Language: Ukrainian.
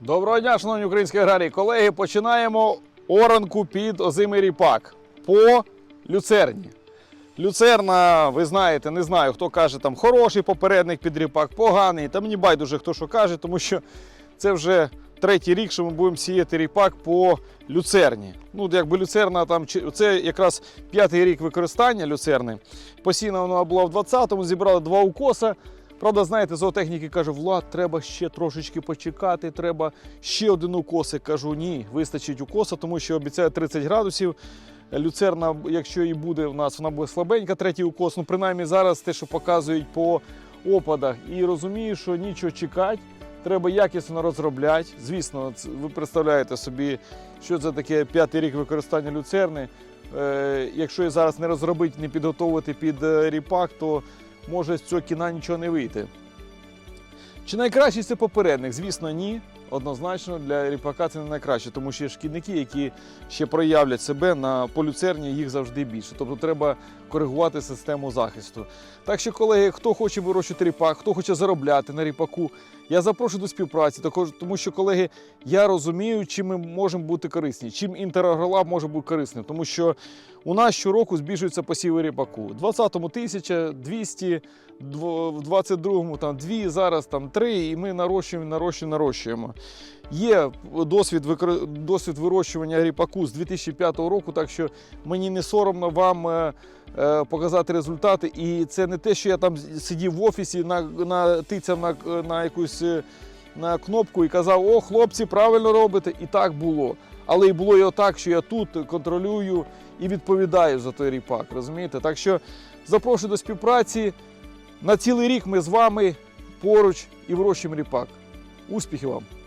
Доброго дня, шановні українські аграрії. Колеги, починаємо оранку під озимий ріпак по люцерні. Люцерна, ви знаєте, не знаю, хто каже там хороший попередник під ріпак, поганий. Та мені байдуже хто що каже, тому що це вже третій рік, що ми будемо сіяти ріпак по люцерні. Ну, якби люцерна там це якраз п'ятий рік використання люцерни. Посіяна вона була в 20-му, зібрали два укоса. Правда, знаєте, зоотехніки каже, Влад, треба ще трошечки почекати, треба ще один укос. Я кажу, ні, вистачить укоса, тому що обіцяють 30 градусів. Люцерна, якщо і буде в нас, вона буде слабенька, третій укос. Ну, принаймні зараз те, що показують по опадах. І розумію, що нічого чекати, треба якісно розробляти. Звісно, ви представляєте собі, що це таке п'ятий рік використання люцерни. Е, якщо її зараз не розробити, не підготовити під е, ріпак, то може з цього кіна нічого не вийти. Чи найкращий це попередник? Звісно, ні. Однозначно для ріпака це не найкраще, тому що є шкідники, які ще проявлять себе на полюцерні, їх завжди більше. Тобто треба коригувати систему захисту. Так що, колеги, хто хоче вирощувати ріпак, хто хоче заробляти на ріпаку, я запрошую до співпраці, тому що, колеги, я розумію, чим ми можемо бути корисні, чим інтерагролаб може бути корисним, тому що у нас щороку збільшуються посіви ріпаку. У 20-му 1200, в 22-му там 2, зараз там 3, і ми нарощуємо, нарощуємо, нарощуємо. Є досвід, досвід вирощування ріпаку з 2005 року, так що мені не соромно вам е, е, показати результати. І це не те, що я там сидів в офісі, на, на, тицяв на, на якусь е, на кнопку і казав: О, хлопці, правильно робите. І так було. Але і було і так, що я тут контролюю і відповідаю за той ріпак. Розумієте? Так що запрошую до співпраці. На цілий рік ми з вами поруч і вирощуємо ріпак. Успіхів вам!